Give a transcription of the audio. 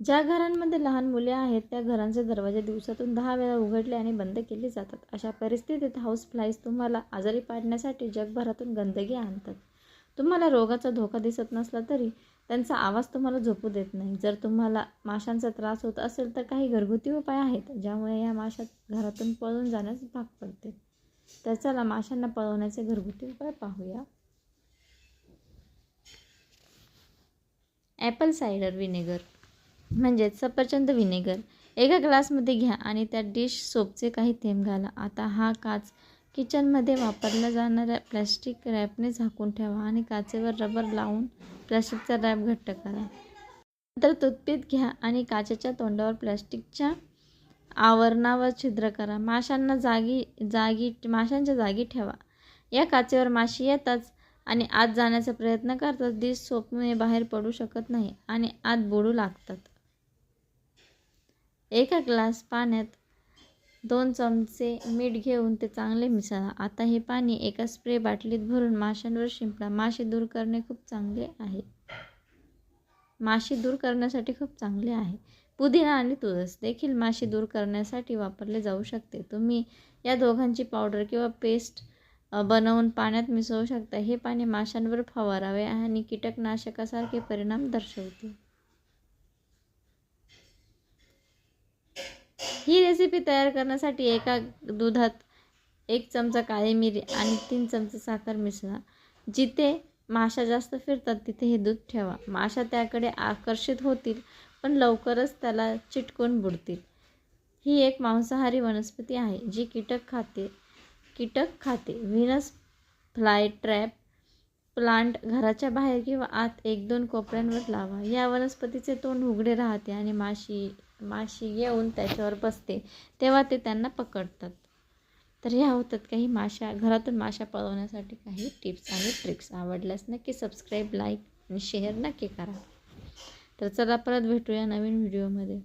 ज्या घरांमध्ये लहान मुले आहेत त्या घरांचे दरवाजे दिवसातून दहा वेळा उघडले आणि बंद केले जातात. अशा परिस्थितीत हाऊस फ्लाईज तुम्हाला आजारी पाडण्यासाठी जगभरातून गंदगी आणतात. तुम्हाला रोगाचा धोका दिसत नसला तरी त्यांचा आवाज तुम्हाला झोपू देत नाही. जर तुम्हाला माशांचा त्रास होत असेल तर काही घरगुती उपाय आहेत ज्यामुळे या माशा घरातून पळून जाण्यास भाग पडते. तर चला माशांना पळवण्याचे घरगुती उपाय पाहूया. ॲपल सायडर व्हिनेगर म्हणजेच सफरचंद व्हिनेगर. एका ग्लासमध्ये घ्या आणि त्यात डिश सोपचे काही थेंब घाला. आता हा काच किचनमध्ये वापरल्या जाणाऱ्या प्लॅस्टिक रॅपने झाकून ठेवा आणि काचेवर रबर लावून प्लॅस्टिकचा रॅप घट्ट करा. नंतर तुथपीत घ्या आणि काचेच्या तोंडावर प्लॅस्टिकच्या आवरणावर छिद्र करा. माशांना जागी जागी माशांच्या जागी ठेवा. या काचेवर माशी येताच आणि आत जाण्याचा प्रयत्न करतात. डिश सोपमुळे बाहेर पडू शकत नाही आणि आत बुडू लागतात. एका ग्लास पाण्यात दोन चमचे मीठ घेऊन ते चांगले मिसळा. आता हे पाणी एका स्प्रे बाटलीत भरून माशांवर शिंपडा मासे दूर करणे खूप चांगले आहे. माशी दूर करण्यासाठी खूप चांगले आहे. पुदिना आणि तुळस देखील माशी दूर करण्यासाठी वापरले जाऊ शकते. तुम्ही या दोघांची पावडर किंवा पेस्ट बनवून पाण्यात मिसळू शकता. हे पाणी माशांवर फवारावे आणि कीटकनाशकासारखे परिणाम दर्शवते. ही रेसिपी तयार करण्यासाठी एका दुधात एक चमचा काळी मिरी आणि तीन चमचे साखर मिसळा. जिथे माशा जास्त फिरतात तिथे हे दूध ठेवा. माशा त्याकडे आकर्षित होतील पण लवकरच त्याला चिटकून बुडतील. ही एक मांसाहारी वनस्पती आहे जी कीटक खाते कीटक खाते. व्हिनस फ्लाय ट्रॅप प्लांट घराच्या बाहेर किंवा आत एक दोन कोपऱ्यांवर लावा. या वनस्पतीचे तोंड उघडे राहते आणि माशी माशी येऊन त्याच्यावर बसते तेव्हा ते त्यांना पकडतात. तर ह्या होतात काही माशा घरातून माशा पळवण्यासाठी काही टिप्स आणि ट्रिक्स आवडल्यास नक्की सबस्क्राईब लाईक आणि शेअर नक्की करा. तर चला परत भेटूया नवीन व्हिडिओमध्ये.